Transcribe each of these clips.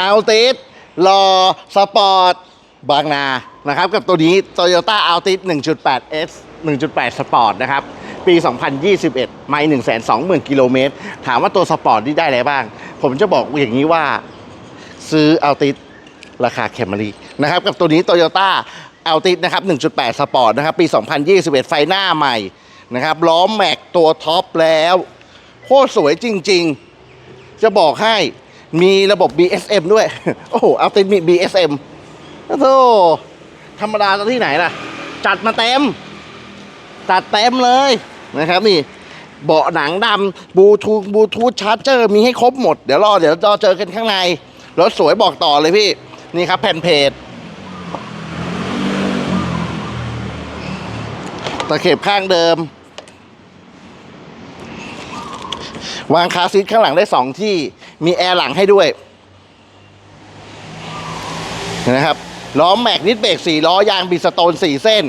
อัลติสรอสปอร์ตบางนานะครับ กับตัวนี้ Toyota Altis 1.8 S 1.8 Sport นะครับ ปี 2021 ไม่ 120,000 กิโลเมตร ถามว่าตัวสปอร์ตนี่ได้อะไรบ้าง ผมจะบอกอย่างนี้ว่าซื้อ Altis ราคาแคมรีนะครับ กับตัวนี้ Toyota Altis นะครับ 1.8 Sport นะครับ ปี 2021 ไฟหน้าใหม่นะครับ ล้อแม็กตัวท็อปแล้ว โคตรสวยจริง ๆ จะบอกให้ มีระบบ BSM ด้วย โอ้โห Altis มี BSM โอ้โหธรรมดาจะที่ไหนล่ะ จัดมาเต็ม จัดเต็มเลยนะครับนี่เบาะหนังดำบลูทูธบลูทูธชาร์จเจอร์มีให้ครบหมด เดี๋ยวรอเดี๋ยวรอเจอกันข้างใน รถสวยบอกต่อเลยพี่ นี่ครับแผ่นเพจตะเข็บข้างเดิม วางคาซีทข้างหลังได้สองที่ มีแอร์หลังให้ด้วยนะครับล้อแม็กนิดเบรก4ล้อยางบิสโตน 4 เส้น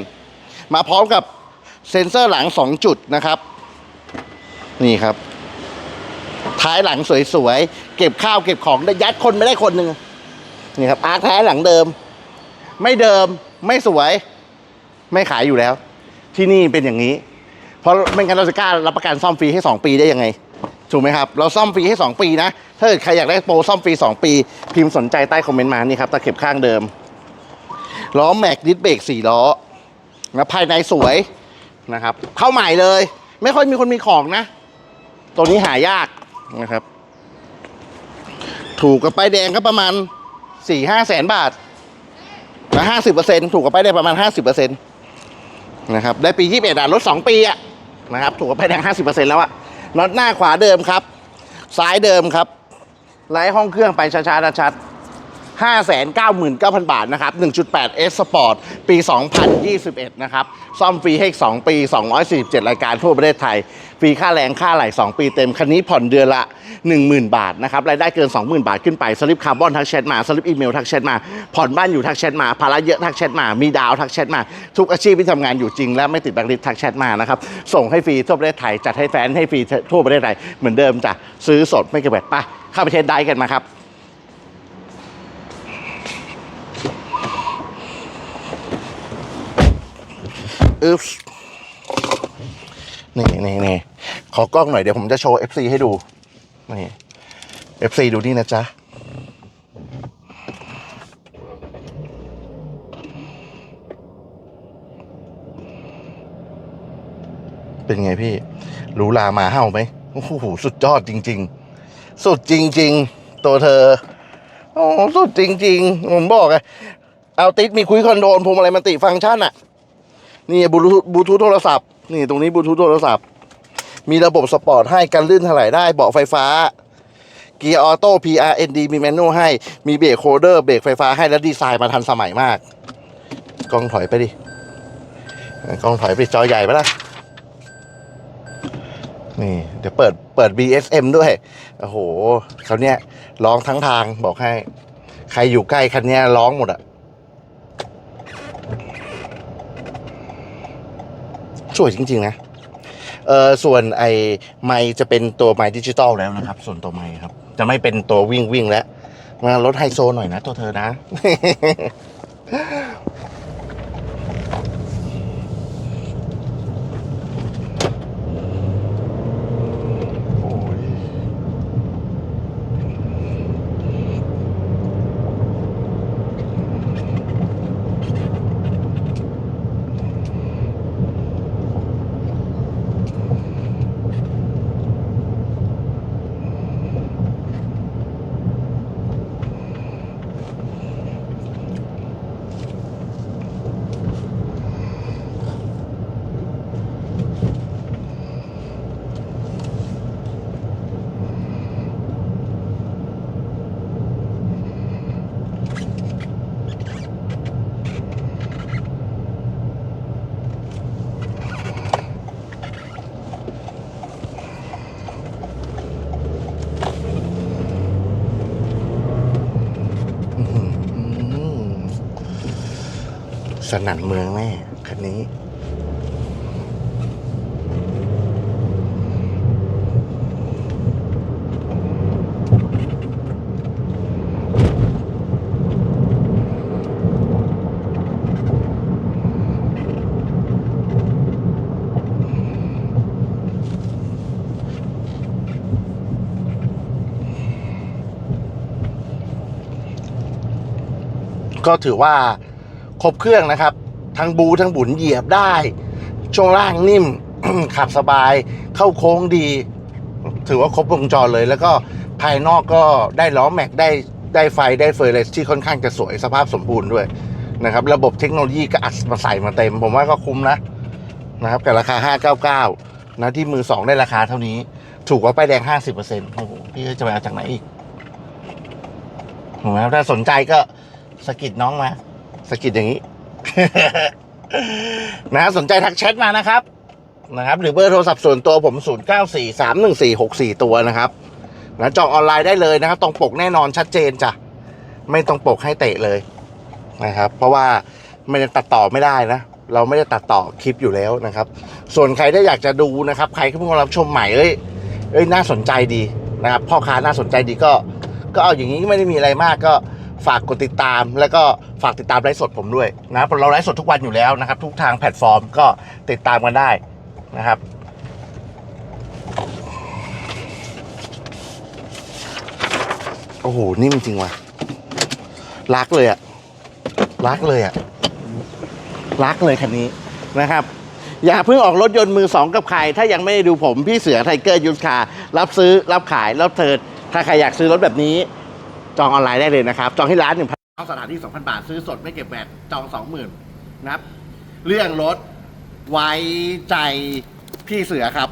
มาพร้อมกับเซ็นเซอร์หลัง 2 จุดนะครับ นี่ครับ ท้ายหลังสวยๆ เก็บข้าวเก็บของได้ยัดคนไม่ได้คนหนึ่งนี่ครับอาร์ท้ายหลังเดิม ไม่เดิมไม่สวย ไม่ขายอยู่แล้ว ที่นี่เป็นอย่างนี้ เพราะไม่งั้นเราจะกล้ารับประกันซ่อมฟรีให้ 2 ปีได้ยังไง ถูกไหมครับ เราซ่อมฟรีให้ 2 ปีนะ ถ้าเกิดใครอยากได้โปรซ่อมฟรี 2 ปี พิมพ์สนใจใต้คอมเมนต์มานี่ครับตะเข็บข้างเดิม ล้อแม็กดิสเบรก4ล้อนะภายในสวยนะครับ เข้าใหม่เลย ไม่ค่อยมีคนมีของนะ ตัวนี้หายากนะครับ ถูกกับป้ายแดงก็ประมาณสี่ห้าแสนบาทนะห้าสิบเปอร์เซ็นถูกกับป้ายแดงประมาณห้าสิบเปอร์เซ็นต์นะครับ ได้ปียี่สิบเอ็ดรถสองปีอะนะครับ ถูกกับป้ายแดงห้าสิบเปอร์เซ็นต์แล้วอะ น็อตหน้าขวาเดิมครับ ซ้ายเดิมครับไล่ห้องเครื่องไปช้าๆชัดๆ599,000 บาทนะครับ 1.8 S Sport ปี 2021 นะครับ ซ่อมฟรีให้อีก2ปี 247 รายการทั่วประเทศไทย รีค่าแรงค่าไหล2 ปีเต็ม คันนี้ผ่อนเดือนละ 10,000 บาทนะครับ รายได้เกิน 20,000 บาทขึ้นไป สลิปคาร์บอนทักแชทมา สลิปอีเมลทักแชทมา ผ่อนบ้านอยู่ทักแชทมา ภาระเยอะทักแชทมา มีดาวทักแชทมา ทุกอาชีพที่ทำงานอยู่จริง และไม่ติดแบงค์ลิสทักแชทมานะครับ ส่งให้ฟรีทั่วประเทศไทย จัดให้แฟนให้ฟรีทั่วประเทศไทย เหมือนเดิมจ้ะ ซื้อสดไม่เก็บแบตไปเข้าไปเทสได้กันมาครับอึ๊บ นี่นี่นี่ขอกล้องหน่อยเดี๋ยวผมจะโชว์ FC ให้ดู นี่ FC ดูนี่นะจ๊ะ เป็นไงพี่หรูหรามาเห่าไหมโอ้โหสุดยอดจริง ๆ สุดจริง ๆ ตัวเธอโอ้สุดจริง ๆ ผมบอกไงเอาติดมีคุยคอนโดนพวงมาลัยมันติฟังก์ชันอะนี่บลูทูธบลูทูธโทรศัพท์ นี่ตรงนี้บลูทูธโทรศัพท์ มีระบบสปอร์ตให้กันลื่นถลายได้เบาะไฟฟ้า เกียร์ออโต้ PRND มีแมนนวลให้ มีเบรกโคเดอร์เบรกไฟฟ้าให้และดีไซน์มาทันสมัยมาก กล้องถอยไปดิ กล้องถอยไปจอใหญ่ไปละนี่เดี๋ยวเปิดเปิด BSM ด้วย โอ้โหเขาเนี้ยร้องทั้งทางบอกให้ ใครอยู่ใกล้คันเนี้ยร้องหมดอะ สวยจริงๆนะเออส่วนไอ้ไม้จะเป็นตัวไม้ดิจิตอลแล้วนะครับ ส่วนตัวไม้ครับ จะไม่เป็นตัววิ่งวิ่งแล้วมารถไฮโซหน่อยนะตัวเธอนะ สนั่นเมืองแน่คันนี้ ก็ถือว่า ครบเครื่องนะครับ ทั้งบูทั้งบุนเหยียบได้ ช่วงล่างนิ่ม ขับสบาย เข้าโค้งดี ถือว่าครบวงจรเลย แล้วก็ภายนอกก็ได้ล้อแม็กได้ได้ไฟได้เฟอร์เรสที่ค่อนข้างจะสวยสภาพสมบูรณ์ด้วยนะครับ ระบบเทคโนโลยีก็อัดมาใส่มาเต็ม ผมว่าก็คุ้มนะนะครับกับราคา 599 นะที่มือสองได้ราคาเท่านี้ ถูกกว่าป้ายแดง 50%โอ้โหพี่จะไปเอาจากไหนอีกถูกไหมถ้าสนใจก็สกิดน้องมา กิดอย่างนี้ นะสนใจทักแชทมานะครับ นะครับ หรือเบอร์โทรศัพท์ส่วนตัวผม 0 9 4 3 1 4 6 4 ตัวนะครับนะจองออนไลน์ได้เลยนะครับตรงปกแน่นอนชัดเจนจ้ะไม่ตรงปกให้เตะเลยนะครับ เพราะว่าไม่ได้ตัดต่อไม่ได้นะเราไม่ได้ตัดต่อคลิปอยู่แล้วนะครับ ส่วนใครถ้าอยากจะดูนะครับ ใครที่เพิ่งมารับชมใหม่เอ้ยเอ้ยน่าสนใจดีนะครับ พ่อค้าน่าสนใจดีก็ ก็เอาอย่างนี้ไม่ได้มีอะไรมากก็ ฝากกดติดตาม แล้วก็ฝากติดตามไลฟ์สดผมด้วยนะเราไลฟ์สดทุกวันอยู่แล้วนะครับ ทุกทางแพลตฟอร์มก็ติดตามกันได้นะครับโอ้โหนิ่มจริงว่ะรักเลยอะรักเลยอะรักเลยคันนี้นะครับ อย่าเพิ่งออกรถยนต์มือสองกับใคร ถ้ายังไม่ได้ดูผม พี่เสือไทเกอร์ยูสคารับซื้อรับขายรับเทิร์นถ้าใครอยากซื้อรถแบบนี้ จองออนไลน์ได้เลยนะครับ จองที่ร้านหนึ่งพันสถานที่สองพันบาท ซื้อสดไม่เก็บแบตจองสองหมื่นนะครับ เรื่องรถไว้ใจพี่เสือครับ